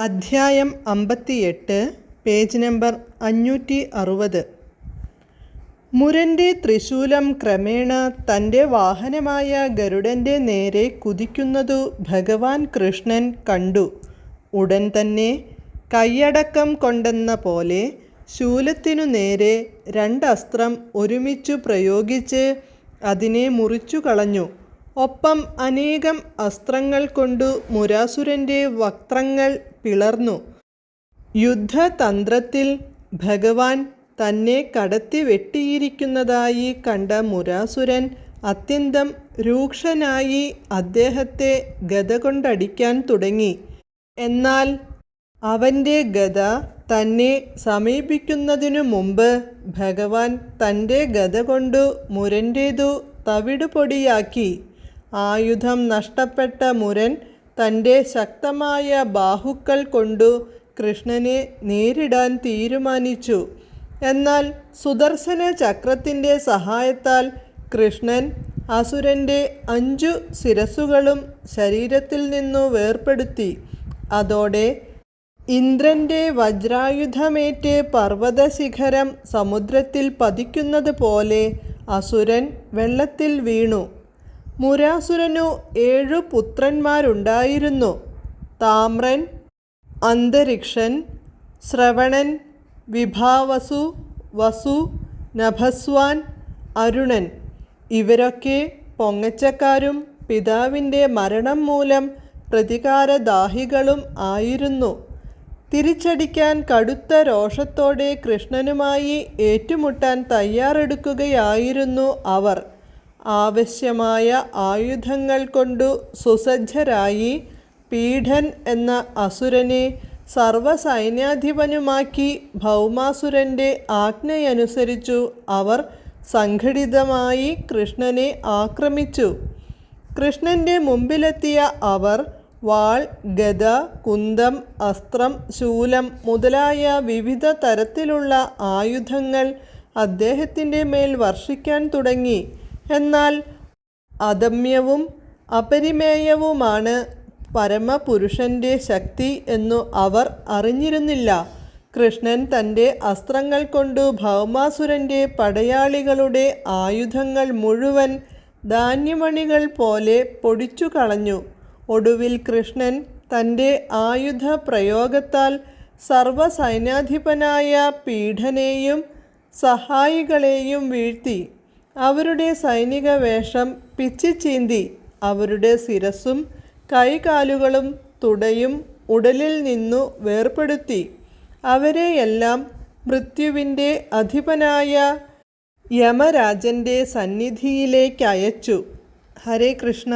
അധ്യായം അമ്പത്തിയെട്ട് page number അഞ്ഞൂറ്റി അറുപത് മുരന്റെ ത്രിശൂലം ക്രമേണ തന്റെ വാഹനമായ ഗരുഡന്റെ നേരെ കുതിക്കുന്നതു ഭഗവാൻ കൃഷ്ണൻ കണ്ടു. ഉടൻ തന്നെ കൈയടക്കം കൊണ്ടെന്ന പോലെ ശൂലത്തിനു നേരെ രണ്ടസ്ത്രം ഒരുമിച്ചു പ്രയോഗിച്ച് അതിനെ മുറിച്ചു കളഞ്ഞു. ഒപ്പം അനേകം അസ്ത്രങ്ങൾ കൊണ്ടു മുരാസുരന്റെ വക്ത്രങ്ങൾ പിളർന്നു. യുദ്ധതന്ത്രത്തിൽ ഭഗവാൻ തന്നെ കടത്തി വെട്ടിയിരിക്കുന്നതായി കണ്ട മുരാസുരൻ അത്യന്തം രൂക്ഷനായി അദ്ദേഹത്തെ ഗത കൊണ്ടടിക്കാൻ തുടങ്ങി. എന്നാൽ അവന്റെ ഗത തന്നെ സമീപിക്കുന്നതിനു മുമ്പ് ഭഗവാൻ തന്റെ ഗത കൊണ്ടു മുരന്റേതു തവിടുപൊടിയാക്കി. ആയുധം നഷ്ടപ്പെട്ട മുരൻ തന്റെ ശക്തമായ ബാഹുക്കൾ കൊണ്ടു കൃഷ്ണനെ നേരിടാൻ തീരുമാനിച്ചു. എന്നാൽ സുദർശന ചക്രത്തിന്റെ സഹായത്താൽ കൃഷ്ണൻ അസുരന്റെ അഞ്ചു ശിരസുകളും ശരീരത്തിൽ നിന്നു വേർപ്പെടുത്തി. അതോടെ ഇന്ദ്രന്റെ വജ്രായുധമേറ്റ് പർവതശിഖരം സമുദ്രത്തിൽ പതിക്കുന്നത് പോലെ അസുരൻ വെള്ളത്തിൽ വീണു. മുരാസുരനു ഏഴു പുത്രന്മാരുണ്ടായിരുന്നു. താമ്രൻ അന്തരിക്ഷൻ ശ്രവണൻ വിഭാവസു വസു നഭസ്വാൻ അരുണൻ. ഇവരൊക്കെ പൊങ്ങച്ചക്കാരും പിതാവിന്റെ മരണം മൂലം പ്രതികാരദാഹികളും ആയിരുന്നു. തിരിച്ചടിക്കാൻ കടുത്ത രോഷത്തോടെ കൃഷ്ണനുമായി ഏറ്റുമുട്ടാൻ തയ്യാറെടുക്കുകയായിരുന്നു അവർ. ആവശ്യമായ ആയുധങ്ങൾ കൊണ്ടു സുസജ്ജരായി പീഠൻ എന്ന അസുരനെ സർവസൈന്യാധിപനുമാക്കി ഭൗമാസുരന്റെ ആജ്ഞയനുസരിച്ചു അവർ സംഘടിതമായി കൃഷ്ണനെ ആക്രമിച്ചു. കൃഷ്ണന്റെ മുമ്പിലെത്തിയ അവർ വാൾ ഗത കുന്തം അസ്ത്രം ശൂലം മുതലായ വിവിധ തരത്തിലുള്ള ആയുധങ്ങൾ അദ്ദേഹത്തിന്റെ മേൽ വർഷിക്കാൻ തുടങ്ങി. എന്നാൽ അദമ്യവും അപരിമേയവുമാണ് പരമപുരുഷന്റെ ശക്തി എന്നു അവർ അറിഞ്ഞിരുന്നില്ല. കൃഷ്ണൻ തന്റെ അസ്ത്രങ്ങൾ കൊണ്ടു ഭൗമാസുരന്റെ പടയാളികളുടെ ആയുധങ്ങൾ മുഴുവൻ ധാന്യമണികൾ പോലെ പൊടിച്ചു കളഞ്ഞു. ഒടുവിൽ കൃഷ്ണൻ തന്റെ ആയുധ പ്രയോഗത്താൽ സർവസൈന്യാധിപനായ പീഠനെയും സഹായികളെയും വീഴ്ത്തി. അവരുടെ സൈനിക വേഷം പിച്ചിച്ചീന്തി അവരുടെ ശിരസും കൈകാലുകളും തുടയും ഉടലിൽ നിന്നു വേർപെടുത്തി അവരെയെല്ലാം മൃത്യുവിന്റെ അധിപനായ യമരാജന്റെ സന്നിധിയിലേക്കയച്ചു ഹരേ കൃഷ്ണ.